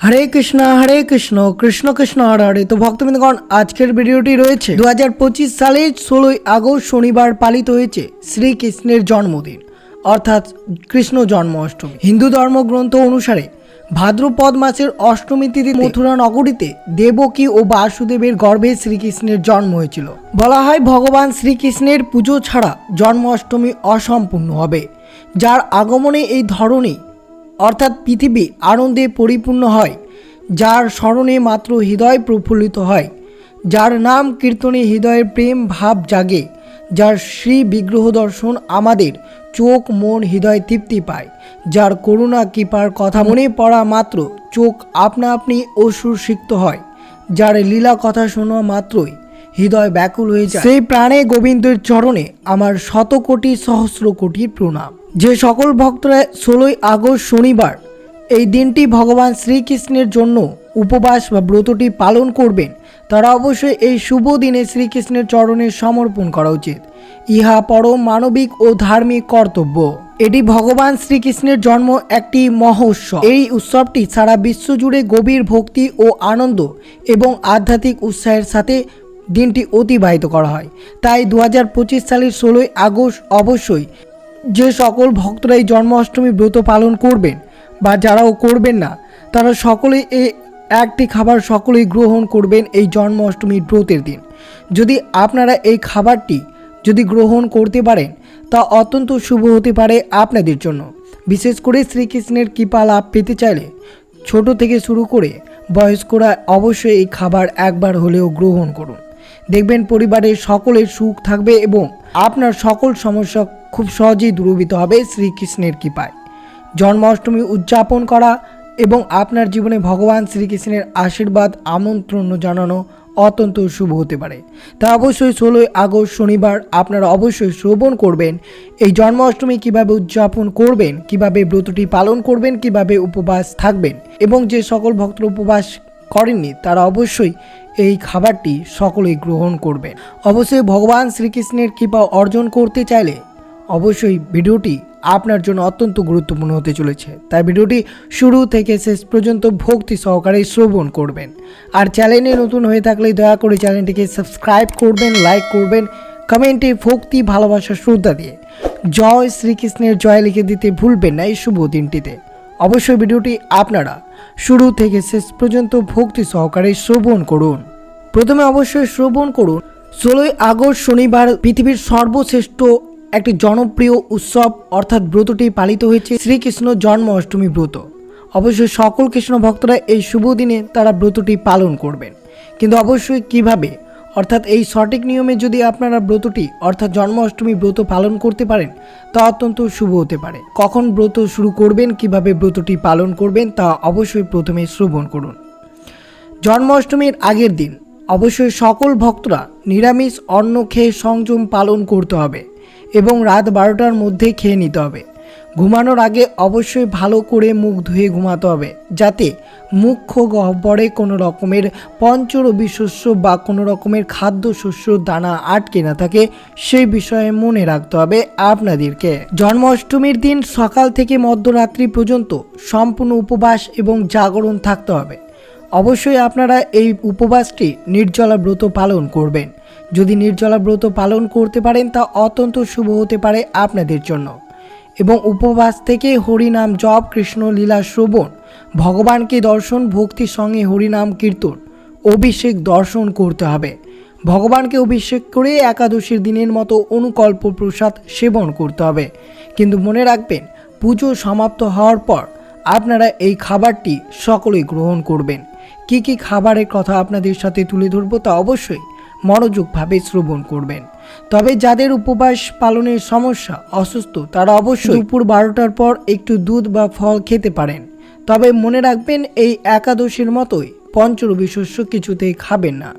হরে কৃষ্ণ হরে কৃষ্ণ কৃষ্ণ কৃষ্ণ, হরে হরে। তো ভক্তবৃন্দগণ, আজকের ভিডিওটি রয়েছে দু হাজার পঁচিশ সালের ষোলোই আগস্ট শনিবার পালিত হয়েছে শ্রীকৃষ্ণের জন্মদিন, অর্থাৎ কৃষ্ণ জন্মাষ্টমী। হিন্দু ধর্মগ্রন্থ অনুসারে ভাদ্রপদ মাসের অষ্টমী তিথি মথুরা নগরীতে দেবকী ও বাসুদেবের গর্ভে শ্রীকৃষ্ণের জন্ম হয়েছিল। বলা হয় ভগবান শ্রীকৃষ্ণের পুজো ছাড়া জন্মাষ্টমী অসম্পূর্ণ হবে, যার আগমনে এই ধরনী অর্থাৎ পৃথিবী আনন্দে পরিপূর্ণ হয়, যার স্মরণে মাত্র হৃদয় প্রফুল্লিত হয়, যার নাম কীর্তনে হৃদয়ের প্রেম ভাব জাগে, যার শ্রী বিগ্রহ দর্শন আমাদের চোখ মন হৃদয় তৃপ্তি পায়, যার করুণা কৃপার কথা মনে পড়া মাত্র চোখ আপনা আপনি অসুর সিক্ত হয়, যার লীলা কথা শোনা মাত্রই হৃদয় ব্যাকুল হয়ে যায়। সেই প্রাণে গোবিন্দের চরণে আমার শত কোটি সহস্র কোটি প্রণাম। যে সকল ভক্তরা ষোলোই আগস্ট শনিবার এই দিনটি ভগবান শ্রীকৃষ্ণের জন্য উপবাস বা ব্রতটি পালন করবেন, তারা অবশ্যই এই শুভ দিনে শ্রীকৃষ্ণের চরণে সমর্পণ করা উচিত। ইহা পরম মানবিক ও ধার্মিক কর্তব্য। এটি ভগবান শ্রীকৃষ্ণের জন্ম একটি মহোৎসব। এই উৎসবটি সারা বিশ্বজুড়ে গভীর ভক্তি ও আনন্দ এবং আধ্যাত্মিক উৎসাহের সাথে দিনটি অতিবাহিত করা হয়। তাই দু হাজার পঁচিশ সালের ষোলোই আগস্ট অবশ্যই যে সকল ভক্তরা এই জন্মাষ্টমী ব্রত পালন করবেন বা যারাও করবেন না, তারা সকলেই এই একটি খাবার সকলেই গ্রহণ করবেন এই জন্মাষ্টমীর ব্রতের দিন। যদি আপনারা এই খাবারটি যদি গ্রহণ করতে পারেন, তা অত্যন্ত শুভ হতে পারে আপনাদের জন্য। বিশেষ করে শ্রীকৃষ্ণের কৃপা লাভ পেতে চাইলে ছোট থেকে শুরু করে বয়স্করা অবশ্যই এই খাবার একবার হলেও গ্রহণ করুন। দেখবেন পরিবারের সকলের সুখ থাকবে এবং আপনার সকল সমস্যা খুব সহজেই দূরীভূত হবে শ্রীকৃষ্ণের কৃপায়। জন্মাষ্টমী উদযাপন করা এবং আপনার জীবনে ভগবান শ্রীকৃষ্ণের আশীর্বাদ, আমন্ত্রণ জানানো অত্যন্ত শুভ হতে পারে। তা অবশ্যই ষোলোই আগস্ট শনিবার আপনারা অবশ্যই শ্রবণ করবেন। এই জন্মাষ্টমী কীভাবে উদযাপন করবেন, কীভাবে ব্রতটি পালন করবেন, কীভাবে উপবাস থাকবেন এবং যে সকল ভক্ত উপবাস করেননি, তারা অবশ্যই এই খাবারটি সকলেই গ্রহণ করবেন অবশ্যই ভগবান শ্রীকৃষ্ণের কৃপা অর্জন করতে চাইলে অবশ্যই ভিডিওটি আপনার জন্য অত্যন্ত গুরুত্বপূর্ণ হতে চলেছে। তাই ভিডিওটি শুরু থেকে শেষ পর্যন্ত ভক্তি সহকারে শ্রবণ করবেন। আর চ্যানেলে নতুন হয়ে থাকলে দয়া করে চ্যানেলটিকে সাবস্ক্রাইব করবেন, লাইক করবেন, কমেন্টে ভক্তি, ভালোবাসা, শ্রদ্ধা দিয়ে। জয় শ্রীকৃষ্ণের জয় লিখে দিতে ভুলবেন না এই শুভ দিনটিতে। অবশ্যই ভিডিওটি আপনারা শুরু থেকে শেষ পর্যন্ত ভক্তি সহকারে শ্রবণ করুন। প্রথমে অবশ্যই শ্রবণ করুন। ষোলোই আগস্ট শনিবার পৃথিবীর সর্বশ্রেষ্ঠ একটি জনপ্রিয় উৎসব অর্থাৎ ব্রতটি পালিত হয়েছে শ্রীকৃষ্ণ জন্ম অষ্টমী ব্রত। অবশ্যই সকল কৃষ্ণ ভক্তরা এই শুভ দিনে তারা ব্রতটি পালন করবেন। কিন্তু অবশ্যই কীভাবে অর্থাৎ এই সঠিক নিয়মে যদি আপনারা ব্রতটি, অর্থাৎ জন্মাষ্টমী ব্রত পালন করতে পারেন, তা অত্যন্ত শুভ হতে পারে। কখন ব্রত শুরু করবেন, কীভাবে ব্রতটি পালন করবেন, তা অবশ্যই প্রথমে শ্রবণ করুন। জন্মাষ্টমীর আগের দিন, অবশ্যই সকল ভক্তরা নিরামিষ অন্ন খেয়ে সংযম পালন করতে হবে এবং রাত বারোটার মধ্যে খেয়ে নিতে হবে। ঘুমানোর আগে অবশ্যই ভালো করে মুখ ধুয়ে ঘুমাতে হবে, যাতে মুখ্য গহ্বরে কোনো রকমের পঞ্চরবি শস্য বা কোনো রকমের খাদ্যশস্য দানা আটকে না থাকে, সেই বিষয়ে মনে রাখতে হবে আপনাদেরকে। জন্মাষ্টমীর দিন সকাল থেকে মধ্যরাত্রি পর্যন্ত সম্পূর্ণ উপবাস এবং জাগরণ থাকতে হবে। অবশ্যই আপনারা এই উপবাসটি নির্জলা ব্রত পালন করবেন। যদি নির্জলা ব্রত পালন করতে পারেন তা অত্যন্ত শুভ হতে পারে আপনাদের জন্য। এবং উপবাস থেকে হরিনাম, জপ, কৃষ্ণ লীলা, শ্রবণ, ভগবানকে দর্শন, ভক্তির সঙ্গে হরিনাম, কীর্তন, অভিষেক, দর্শন করতে হবে। ভগবানকে অভিষেক করে একাদশীর দিনের মতো অনুকল্প প্রসাদ সেবন করতে হবে। কিন্তু মনে রাখবেন, পুজো সমাপ্ত হওয়ার পর আপনারা এই খাবারটি সকলেই গ্রহণ করবেন। কি কি খাবারের কথা আপনাদের সাথে তুলে ধরবো তা অবশ্যই মনোযোগভাবে শ্রবণ করবেন। তবে যাদের উপবাস পালনের সমস্যা অসুস্থ, তারা অবশ্যই দুপুর বারোটার পর একটু দুধ বা ফল খেতে পারেন। তবে মনে রাখবেন, এই একাদশীর মতোই পঞ্চরবি শস্য কিছুতেই খাবেন না।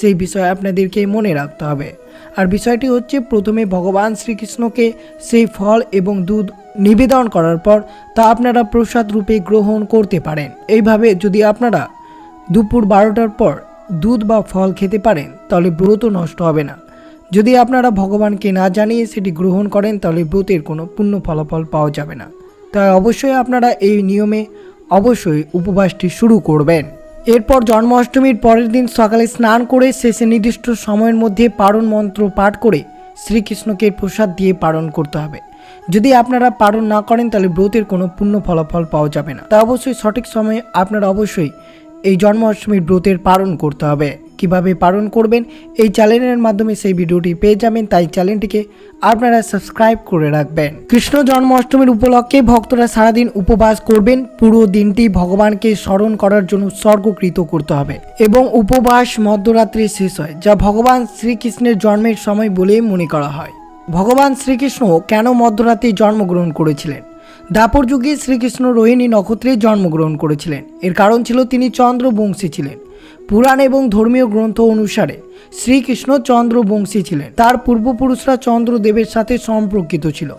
সেই বিষয়ে আপনাদেরকে মনে রাখতে হবে। আর বিষয়টি হচ্ছে, প্রথমে ভগবান শ্রীকৃষ্ণকে সেই ফল এবং দুধ নিবেদন করার পর তা আপনারা প্রসাদ রূপে গ্রহণ করতে পারেন। এইভাবে যদি আপনারা দুপুর বারোটার পর দুধ বা ফল খেতে পারেন, তাহলে ব্রত নষ্ট হবে না। যদি আপনারা ভগবানকে না জানিয়ে সেটি গ্রহণ করেন, তাহলে ব্রতের কোনো পূর্ণ ফলাফল পাওয়া যাবে না। তাই অবশ্যই আপনারা এই নিয়মে অবশ্যই উপবাসটি শুরু করবেন। এরপর জন্মাষ্টমীর পরের দিন সকালে স্নান করে শেষে নির্দিষ্ট সময়ের মধ্যে পারণ মন্ত্র পাঠ করে শ্রীকৃষ্ণকে প্রসাদ দিয়ে পালন করতে হবে। যদি আপনারা পালন না করেন, তাহলে ব্রতের কোনো পূর্ণ ফলাফল পাওয়া যাবে না। তা অবশ্যই সঠিক সময়ে আপনারা অবশ্যই এই জন্মাষ্টমীর ব্রতের পালন করতে হবে। কীভাবে পালন করবেন এই চ্যানেলের মাধ্যমে সেই ভিডিওটি পেয়ে যাবেন। তাই চ্যানেলটিকে আপনারা সাবস্ক্রাইব করে রাখবেন। কৃষ্ণ জন্মাষ্টমীর উপলক্ষে ভক্তরা সারাদিন উপবাস করবেন। পুরো দিনটি ভগবানকে স্মরণ করার জন্য উৎসর্গকৃত করতে হবে এবং উপবাস মধ্যরাত্রি শেষ হয়, যা ভগবান শ্রীকৃষ্ণের জন্মের সময় বলে মনে করা হয়। ভগবান শ্রীকৃষ্ণ কেন মধ্যরাতে জন্মগ্রহণ করেছিলেন? দাপর যুগে শ্রীকৃষ্ণ রোহিণী নক্ষত্রে জন্মগ্রহণ করেছিলেন। এর কারণ ছিল তিনি চন্দ্রবংশী ছিলেন। পুরাণ এবং ধর্মীয় গ্রন্থ অনুসারে শ্রীকৃষ্ণ চন্দ্রবংশী ছিলেন। তার পূর্বপুরুষরা চন্দ্রদেবের সাথে সম্পর্কিত ছিল।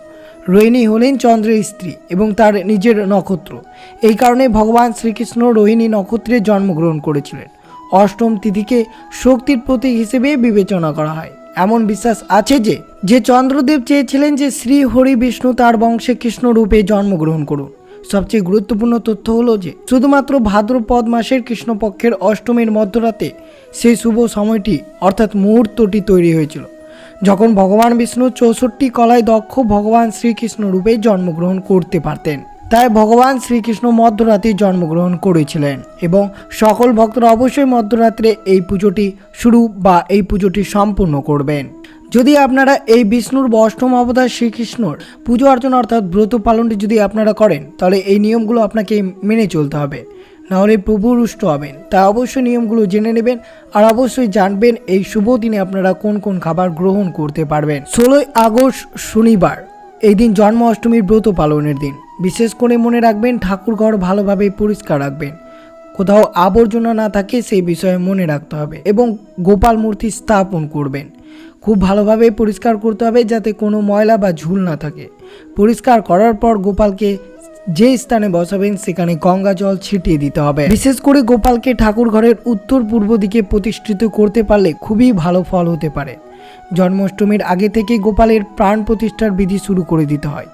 রোহিণী হলেন চন্দ্রের স্ত্রী এবং তার নিজের নক্ষত্র। এই কারণে ভগবান শ্রীকৃষ্ণ রোহিণী নক্ষত্রে জন্মগ্রহণ করেছিলেন। অষ্টম তিথিকে শক্তির প্রতীক হিসেবে বিবেচনা করা হয়। এমন বিশ্বাস আছে যে যে চন্দ্রদেব চেয়েছিলেন যে শ্রী হরি বিষ্ণু তার বংশে কৃষ্ণ রূপে জন্মগ্রহণ করুন। সবচেয়ে গুরুত্বপূর্ণ তথ্য হলো যে, শুধুমাত্র ভাদ্রপদ মাসের কৃষ্ণপক্ষের অষ্টমীর মধ্যরাতে সেই শুভ সময়টি, অর্থাৎ মুহূর্তটি তৈরি হয়েছিল, যখন ভগবান বিষ্ণু চৌষট্টি কলায় দক্ষ ভগবান শ্রীকৃষ্ণ রূপে জন্মগ্রহণ করতে পারতেন। তাই ভগবান শ্রীকৃষ্ণ মধ্যরাতে জন্মগ্রহণ করেছিলেন এবং সকল ভক্তরা অবশ্যই মধ্যরাত্রে এই পুজোটি শুরু বা এই পুজোটি সম্পূর্ণ করবেন। যদি আপনারা এই বিষ্ণুর বা অষ্টম অবতার শ্রীকৃষ্ণর পুজো অর্চনা অর্থাৎ ব্রত পালনটি যদি আপনারা করেন, তাহলে এই নিয়মগুলো আপনাকে মেনে চলতে হবে। নাহলে প্রভু রুষ্ট হবেন। তা অবশ্যই নিয়মগুলো জেনে নেবেন আর অবশ্যই জানবেন এই শুভ দিনে আপনারা কোন কোন খাবার গ্রহণ করতে পারবেন। ষোলোই আগস্ট শনিবার, এই দিন জন্মাষ্টমীর ব্রত পালনের দিন। বিশেষ করে মনে রাখবেন ঠাকুরঘর ভালোভাবে পরিষ্কার রাখবেন। কোথাও আবর্জনা না থাকে, সেই বিষয়ে মনে রাখতে হবে এবং গোপাল মূর্তি স্থাপন করবেন। খুব ভালোভাবে পরিষ্কার করতে হবে যাতে কোনো ময়লা বা ঝুল না থাকে। পরিষ্কার করার পর গোপালকে যে স্থানে বসাবেন সেখানে গঙ্গা জল ছিটিয়ে দিতে হবে। বিশেষ করে গোপালকে ঠাকুর ঘরের উত্তর পূর্ব দিকে প্রতিষ্ঠিত করতে পারলে খুবই ভালো ফল হতে পারে। জন্মাষ্টমীর আগে থেকে গোপালের প্রাণ প্রতিষ্ঠার বিধি শুরু করে দিতে হয়।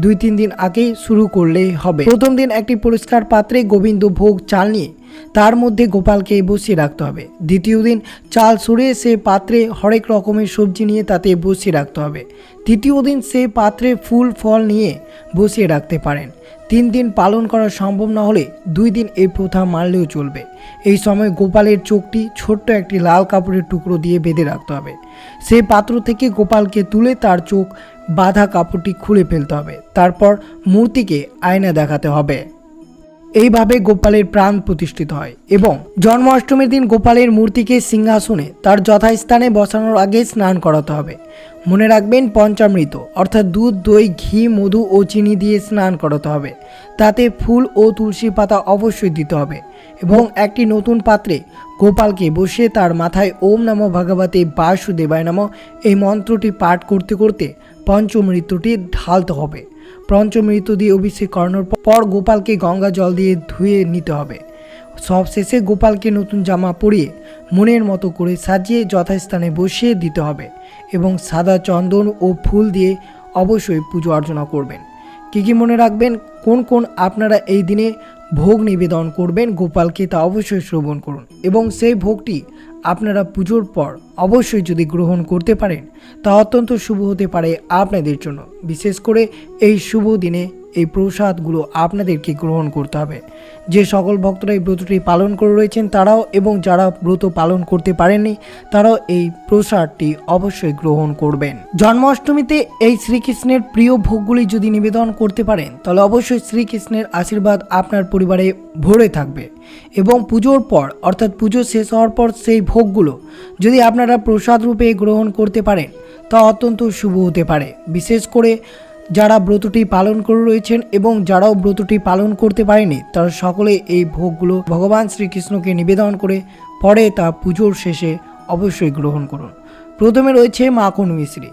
দুই তিন দিন আগে শুরু করলেই হবে। প্রথম দিন একটি পরিষ্কার পাত্রে গোবিন্দ ভোগ চাল নিয়ে তার মধ্যে গোপালকে বসিয়ে রাখতে হবে। দ্বিতীয় দিন চাল সরিয়ে সে পাত্রে হরেক রকমের সবজি নিয়ে তাতে বসিয়ে রাখতে হবে। তৃতীয় দিন সে পাত্রে ফুল, ফল নিয়ে বসিয়ে রাখতে পারেন। তিন দিন পালন করা সম্ভব না হলে দুই দিন এই প্রথা মানলেও চলবে। এই সময় গোপালের চোখটি ছোট্ট একটি লাল কাপড়ের টুকরো দিয়ে বেঁধে রাখতে হবে। সেই পাত্র থেকে গোপালকে তুলে তার চোখ বাঁধা কাপড়টি খুলে ফেলতে হবে। তারপর মূর্তিকে আয়না দেখাতে হবে। এইভাবে গোপালের প্রাণ প্রতিষ্ঠিত হয় এবং জন্মাষ্টমীর দিন গোপালের মূর্তিকে সিংহাসনে তার যথাস্থানে বসানোর আগে স্নান করাতে হবে। মনে রাখবেন পঞ্চামৃত, অর্থাৎ দুধ, দই, ঘি, মধু ও চিনি দিয়ে স্নান করাতে হবে। তাতে ফুল ও তুলসী পাতা অবশ্যই দিতে হবে এবং একটি নতুন পাত্রে গোপালকে বসে তার মাথায় ওম নমো ভগবতে বাসুদেবায় নম এই মন্ত্রটি পাঠ করতে করতে পঞ্চমৃত্যুটি ঢালতে হবে। পঞ্চমৃত দিয়ে অভিষেক করানোর পর গোপালকে গঙ্গা জল দিয়ে ধুয়ে নিতে হবে। সব শেষে গোপালকে নতুন জামা পরিয়ে মনের মতো করে সাজিয়ে যথাস্থানে বসিয়ে দিতে হবে এবং সাদা চন্দন ও ফুল দিয়ে অবশ্যই পুজো অর্চনা করবেন। কী কী মনে রাখবেন? কোন কোন আপনারা এই দিনে ভোগ নিবেদন করবেন গোপালকে তা অবশ্যই শ্রবণ করুন এবং সেই ভোগটি আপনারা পুজোর পর অবশ্যই যদি গ্রহণ করতে পারেন, তা অত্যন্ত শুভ হতে পারে আপনাদের জন্য। বিশেষ করে এই শুভ দিনে এই প্রসাদগুলো আপনাদেরকে গ্রহণ করতে হবে। যে সকল ভক্তরা এই ব্রতটি পালন করে রয়েছেন তারাও এবং যারা ব্রত পালন করতে পারেননি, তারাও এই প্রসাদটি অবশ্যই গ্রহণ করবেন। জন্মাষ্টমীতে এই শ্রীকৃষ্ণের প্রিয় ভোগগুলি যদি নিবেদন করতে পারেন, তাহলে অবশ্যই শ্রীকৃষ্ণের আশীর্বাদ আপনার পরিবারে ভরে থাকবে এবং পুজোর পর, অর্থাৎ পুজো শেষ হওয়ার পর সেই ভোগগুলো যদি আপনারা প্রসাদ রূপে গ্রহণ করতে পারেন, তা অত্যন্ত শুভ হতে পারে। বিশেষ করে যারা ব্রতটি পালন করে রয়েছেন এবং যারাও ব্রতটি পালন করতে পারেনি, তারা সকলে এই ভোগগুলো ভগবান শ্রীকৃষ্ণকে নিবেদন করে পরে তা পুজোর শেষে অবশ্যই গ্রহণ করুন। প্রথমে রয়েছে মাখন মিশ্রি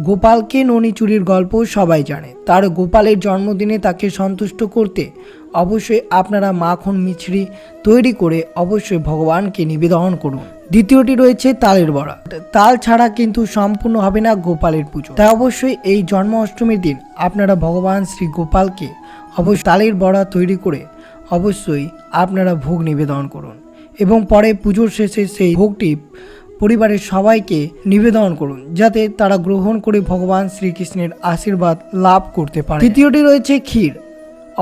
গোপালকে ননি চুরির গল্প সবাই জানে। তার গোপালের জন্মদিনে তাকে সন্তুষ্ট করতে অবশ্যই আপনারা মাখন মিছরি তৈরি করে অবশ্যই ভগবানকে নিবেদন করুন। দ্বিতীয়টি রয়েছে তালের বড়া। তাল ছাড়া কিন্তু সম্পূর্ণ হবে না গোপালের পুজো। তাই অবশ্যই এই জন্মাষ্টমীর দিন আপনারা ভগবান শ্রী গোপালকে অবশ্যই তালের বড়া তৈরি করে অবশ্যই আপনারা ভোগ নিবেদন করুন। এবং পরে পুজোর শেষে সেই ভোগটি পরিবারের সবাইকে নিবেদন করুন, যাতে তারা গ্রহণ করে ভগবান শ্রীকৃষ্ণের আশীর্বাদ লাভ করতে পারে। তৃতীয়টি রয়েছে ক্ষীর।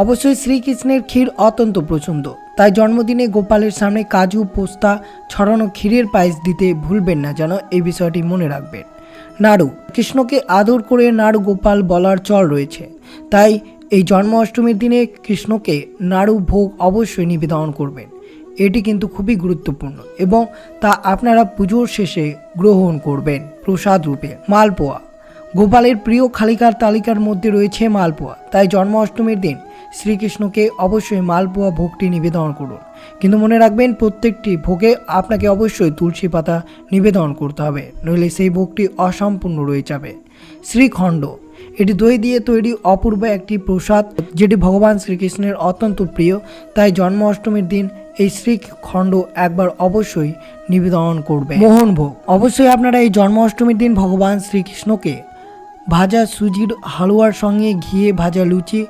অবশ্যই শ্রীকৃষ্ণের ক্ষীর অত্যন্ত পছন্দ তাই জন্মদিনে গোপালের সামনে কাজু, পোস্তা ছড়ানো ক্ষীরের পায়েস দিতে ভুলবেন না যেন এই বিষয়টি মনে রাখবেন। নাড়ু কৃষ্ণকে আদর করে নাড়ু গোপাল বলার চল রয়েছে। তাই এই জন্মাষ্টমীর দিনে কৃষ্ণকে নাড়ু ভোগ অবশ্যই নিবেদন করবেন। এটি কিন্তু খুবই গুরুত্বপূর্ণ এবং তা আপনারা পুজোর শেষে গ্রহণ করবেন প্রসাদ রূপে। মালপোয়া, গোপালের প্রিয় খালিকার তালিকার মধ্যে রয়েছে মালপোয়া। তাই জন্মাষ্টমীর দিন শ্রীকৃষ্ণকে অবশ্যই মালপোয়া ভোগটি নিবেদন করুন। কিন্তু মনে রাখবেন, প্রত্যেকটি ভোগে আপনাকে অবশ্যই তুলসী পাতা নিবেদন করতে হবে, নইলে সেই ভোগটি অসম্পূর্ণ রয়ে যাবে। শ্রীখণ্ড, এটি দই দিয়ে তৈরি অপূর্ব একটি প্রসাদ, যেটি ভগবান শ্রীকৃষ্ণের অত্যন্ত প্রিয়। তাই জন্মাষ্টমীর দিন এই শ্রীখণ্ড একবার অবশ্যই নিবেদন করবে মোহনভোগ অবশ্যই আপনারা এই জন্মাষ্টমীর দিন ভগবান শ্রীকৃষ্ণকে ভাজা সুজির হালুয়ার সঙ্গে ঘিয়ে ভাজা লুচি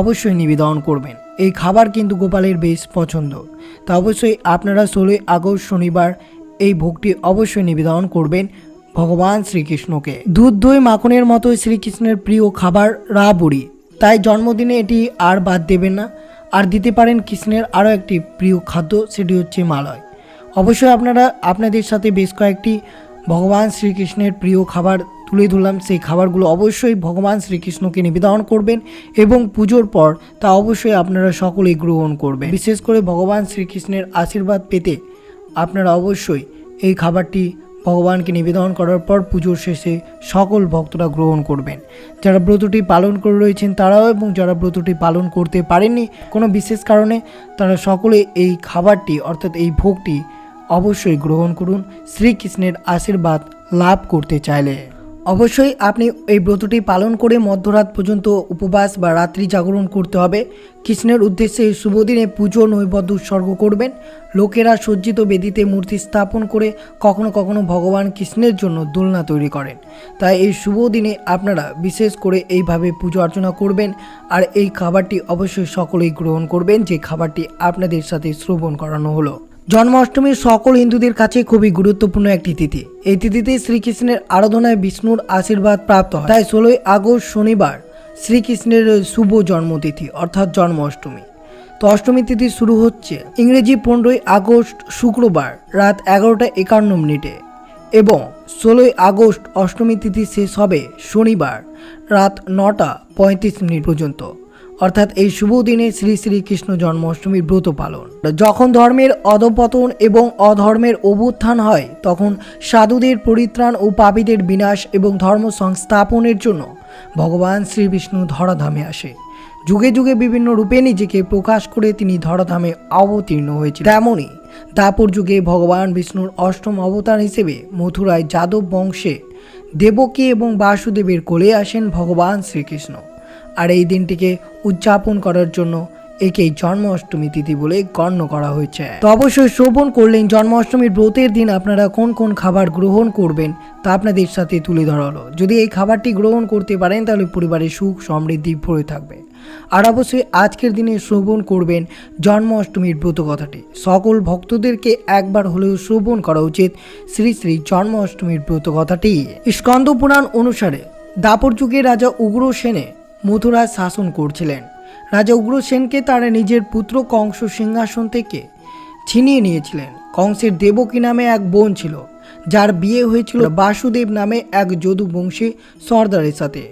অবশ্যই নিবেদন করবেন। এই খাবার কিন্তু গোপালের বেশ পছন্দ। তা অবশ্যই আপনারা ষোলোই আগস্ট শনিবার এই ভোগটি অবশ্যই নিবেদন করবেন ভগবান শ্রীকৃষ্ণকে। দুধ, দই, মাখনের মতো শ্রীকৃষ্ণের প্রিয় খাবার রাবড়ি। তাই জন্মদিনে এটি আর বাদ দেবেন না। আর দিতে পারেন কৃষ্ণের আরও একটি প্রিয় খাদ্য, সেটি হচ্ছে মালয়। অবশ্যই আপনারা আপনাদের সাথে বেশ কয়েকটি ভগবান শ্রীকৃষ্ণের প্রিয় খাবার তুলে ধরলাম, সেই খাবারগুলো অবশ্যই ভগবান শ্রীকৃষ্ণকে নিবেদন করবেন এবং পুজোর পর তা অবশ্যই আপনারা সকলেই গ্রহণ করবেন। বিশেষ করে ভগবান শ্রীকৃষ্ণের আশীর্বাদ পেতে আপনারা অবশ্যই এই খাবারটি ভগবানকে নিবেদন করার পর পুজোর শেষে সকল ভক্তরা গ্রহণ করবেন। যারা ব্রতটি পালন করে রয়েছেন তারাও এবং যারা ব্রতটি পালন করতে পারেননি কোনো বিশেষ কারণে তারা সকলে এই খাবারটি অর্থাৎ এই ভোগটি অবশ্যই গ্রহণ করুন। শ্রীকৃষ্ণের আশীর্বাদ লাভ করতে চাইলে। অবশ্যই আপনি এই ব্রতটি পালন করে মধ্যরাত পর্যন্ত উপবাস বা রাত্রি জাগরণ করতে হবে। কৃষ্ণের উদ্দেশ্যে শুভ দিনে পুজো নৈবদ্য উৎসর্গ করবেন। লোকেরা সজ্জিত বেদিতে মূর্তি স্থাপন করে কখনো কখনো ভগবান কৃষ্ণের জন্য দোলনা তৈরি করেন। তাই এই শুভ দিনে আপনারা বিশেষ করে এইভাবে পুজো অর্চনা করবেন আর এই খাবারটি অবশ্যই সকলেই গ্রহণ করবেন। যে খাবারটি আপনাদের সাথে শ্রবণ করানো হলো। জন্মাষ্টমীর সকল হিন্দুদের কাছে খুবই গুরুত্বপূর্ণ একটি তিথি। এই তিথিতে শ্রীকৃষ্ণের আরাধনায় বিষ্ণুর আশীর্বাদ প্রাপ্ত হয়। তাই ষোলোই আগস্ট শনিবার শ্রীকৃষ্ণের শুভ জন্মতিথি, অর্থাৎ জন্মাষ্টমী। তো অষ্টমী তিথি শুরু হচ্ছে ইংরেজি পনেরোই আগস্ট শুক্রবার রাত এগারোটা একান্ন মিনিটে এবং ষোলোই আগস্ট অষ্টমী তিথি শেষ হবে শনিবার রাত নটা পঁয়ত্রিশ মিনিট পর্যন্ত। অর্থাৎ এই শুভ দিনে শ্রী শ্রীকৃষ্ণ জন্মাষ্টমীর ব্রত পালন। যখন ধর্মের অধপতন এবং অধর্মের অভ্যুত্থান হয়, তখন সাধুদের পরিত্রাণ ও পাপীদের বিনাশ এবং ধর্ম সংস্থাপনের জন্য ভগবান শ্রী বিষ্ণু ধরাধামে আসে। যুগে যুগে বিভিন্ন রূপে নিজেকে প্রকাশ করে তিনি ধরাধামে অবতীর্ণ হয়েছিল তেমনই দাপর যুগে ভগবান বিষ্ণুর অষ্টম অবতার হিসেবে মথুরায় যাদব বংশে দেবকী এবং বাসুদেবের কোলে আসেন ভগবান শ্রীকৃষ্ণ। আর এই দিনটিকে উদযাপন করার জন্য একেই জন্মাষ্টমী তিথি বলে গণ্য করা হয়েছে। তো অবশ্যই শ্রবণ করলেন জন্মাষ্টমীর ব্রতের দিন আপনারা কোন কোন খাবার গ্রহণ করবেন তা আপনাদের সাথে তুলে ধরা হলো যদি এই খাবারটি গ্রহণ করতে পারেন তাহলে পরিবারের সুখ সমৃদ্ধি ভরে থাকবে। আর অবশ্যই আজকের দিনে শ্রবণ করবেন জন্মাষ্টমীর ব্রত কথাটি। সকল ভক্তদেরকে একবার হলেও শ্রবণ করা উচিত শ্রী শ্রী জন্মাষ্টমীর ব্রত কথাটি। স্কন্দ পুরাণ অনুসারে দাপর যুগে রাজা উগ্র সেনে মথুরায় শাসন করছিলেন। রাজা উগ্রসেনকে তারা নিজের পুত্র কংস সিংহাসন থেকে ছিনিয়ে নিয়েছিলেন। কংসের দেবকী নামে এক বোন ছিল, যার বিয়ে হয়েছিল বাসুদেব নামে এক যদুবংশী সর্দারের সাথে।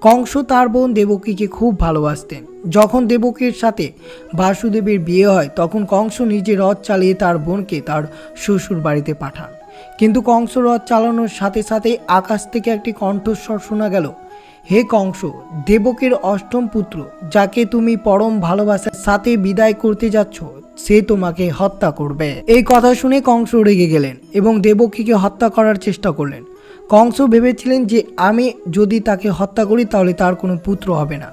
কংস তার বোন দেবকীকে খুব ভালোবাসতেন। যখন দেবকীর সাথে বাসুদেবের বিয়ে হয়, তখন কংস নিজে রথ চালিয়ে তার বোনকে তার শ্বশুর বাড়িতে পাঠান। কিন্তু কংস রথ চালানোর সাথে সাথে আকাশ থেকে একটি কণ্ঠস্বর শোনা গেল হে কংস, দেবকের অষ্টম পুত্র, যাকে তুমি পরম ভালোবাসার সাথে বিদায় করতে যাচ্ছ, সে তোমাকে হত্যা করবে। এই কথা শুনে কংস রেগে গেলেন এবং দেবকীকে হত্যা করার চেষ্টা করলেন। কংস ভেবেছিলেন যে, আমি যদি তাকে হত্যা করি, তাহলে তার কোনো পুত্র হবে না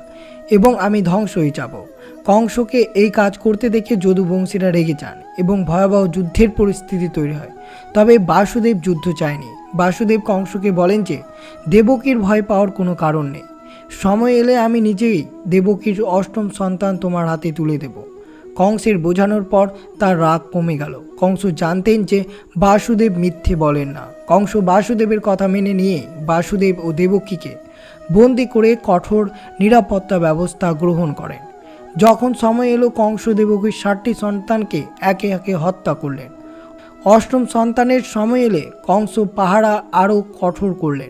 এবং আমি ধ্বংস হয়ে যাব। কংসকে এই কাজ করতে দেখে যদুবংশীরা রেগে যান এবং ভয়াবহ যুদ্ধের পরিস্থিতি তৈরি হয়। তবে বাসুদেব যুদ্ধ চায়নি। বাসুদেব কংসকে বলেন যে, দেবকীর ভয় পাওয়ার কোনো কারণ নেই। সময় এলে আমি নিজেই দেবকীর অষ্টম সন্তান তোমার হাতে তুলে দেব। কংসের বোঝানোর পর তার রাগ কমে গেল। কংস জানতেন যে, বাসুদেব মিথ্যে বলেন না। কংস বাসুদেবের কথা মেনে নিয়ে বাসুদেব ও দেবকীকে বন্দি করে কঠোর নিরাপত্তা ব্যবস্থা গ্রহণ করেন। যখন সময় এলো, কংস দেবকীর ষাটটি সন্তানকে একে একে হত্যা করলেন। অষ্টম সন্তানের সময় এলে কংস পাহারা আরও কঠোর করলেন।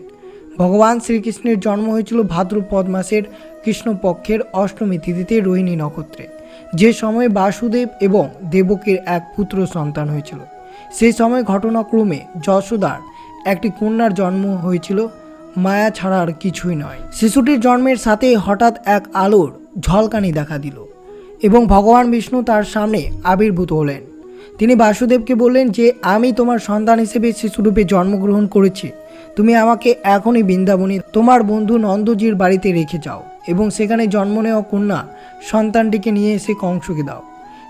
ভগবান শ্রীকৃষ্ণের জন্ম হয়েছিল ভাদ্রপদ মাসের কৃষ্ণপক্ষের অষ্টমী তিথিতে রোহিণী নক্ষত্রে। যে সময় বাসুদেব এবং দেবকের এক পুত্র সন্তান হয়েছিল সেই সময় ঘটনাক্রমে যশোদার একটি কন্যার জন্ম হয়েছিল। মায়া ছাড়া আর কিছুই নয়। শিশুটির জন্মের সাথে হঠাৎ এক আলোর ঝলকানি দেখা দিল এবং ভগবান বিষ্ণু তার সামনে আবির্ভূত হলেন। তিনি বাসুদেবকে বললেন যে, আমি তোমার সন্তান হিসেবে শিশুরূপে জন্মগ্রহণ করেছি। তুমি আমাকে এখনই বৃন্দাবনে তোমার বন্ধু নন্দজির বাড়িতে রেখে যাও এবং সেখানে জন্ম নেওয়া কন্যা সন্তানটিকে নিয়ে এসে কংসকে দাও।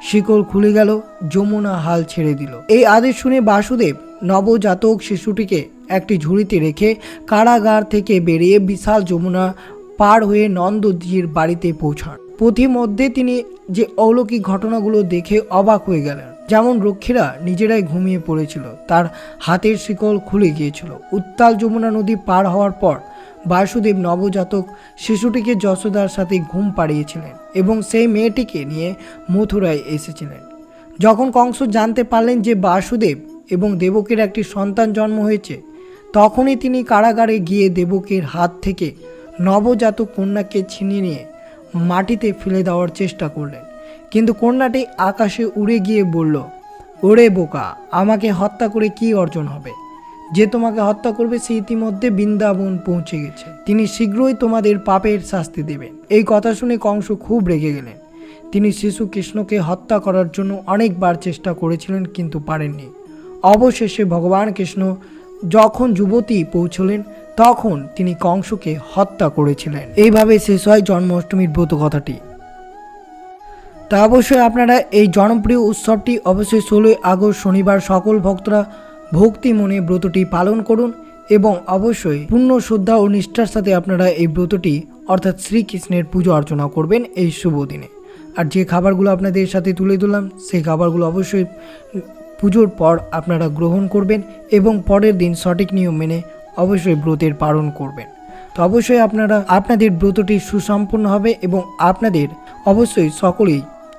শিকল খুলে গেল, যমুনা হাল ছেড়ে দিল। এই আদেশ শুনে বাসুদেব নবজাতক শিশুটিকে একটি ঝুড়িতে রেখে কারাগার থেকে বেরিয়ে বিশাল যমুনা পার হয়ে নন্দজির বাড়িতে পৌঁছান। পথিমধ্যে তিনি যে অলৌকিক ঘটনাগুলো দেখে অবাক হয়ে গেলেন। যেমন রক্ষীরা নিজেরাই ঘুমিয়ে পড়েছিল, তার হাতের শিকল খুলে গিয়েছিল। উত্তাল যমুনা নদী পার হওয়ার পর বাসুদেব নবজাতক শিশুটিকে যশোদার সাথে ঘুম পাড়িয়েছিলেন এবং সেই মেয়েটিকে নিয়ে মথুরায় এসেছিলেন। যখন কংস জানতে পারলেন যে বাসুদেব এবং দেবকের একটি সন্তান জন্ম হয়েছে, তখনই তিনি কারাগারে গিয়ে দেবকের হাত থেকে নবজাতক কন্যাকে ছিনিয়ে নিয়ে মাটিতে ফেলে দেওয়ার চেষ্টা করলেন। কিন্তু কন্যাটি আকাশে উড়ে গিয়ে বলল, ওরে বোকা, আমাকে হত্যা করে কি অর্জন হবে? যে তোমাকে হত্যা করবে সে ইতিমধ্যে বৃন্দাবন পৌঁছে গেছে। তিনি শীঘ্রই তোমাদের পাপের শাস্তি দেবেন। এই কথা শুনে কংস খুব রেগে গেলেন। তিনি শিশু কৃষ্ণকে হত্যা করার জন্য অনেকবার চেষ্টা করেছিলেন, কিন্তু পারেননি। অবশেষে ভগবান কৃষ্ণ যখন যুবতী পৌঁছলেন, তখন তিনি কংসকে হত্যা করেছিলেন। এইভাবে শেষ হয় জন্মাষ্টমীর ব্রত কথাটি তা অবশ্যই আপনারা এই জনপ্রিয় উৎসবটি অবশ্যই ষোলোই আগস্ট শনিবার সকল ভক্তরা ভক্তি মনে ব্রতটি পালন করুন এবং অবশ্যই পূর্ণ শ্রদ্ধা ও নিষ্ঠার সাথে আপনারা এই ব্রতটি অর্থাৎ শ্রীকৃষ্ণের পুজো অর্চনা করবেন এই শুভ দিনে। আর যে খাবারগুলো আপনাদের সাথে তুলে দিলাম সেই খাবারগুলো অবশ্যই পুজোর পর আপনারা গ্রহণ করবেন এবং পরের দিন সঠিক নিয়ম মেনে অবশ্যই ব্রতের পালন করবেন। তো অবশ্যই আপনারা, আপনাদের ব্রতটি সুসম্পন্ন হবে এবং আপনাদের অবশ্যই সকলেই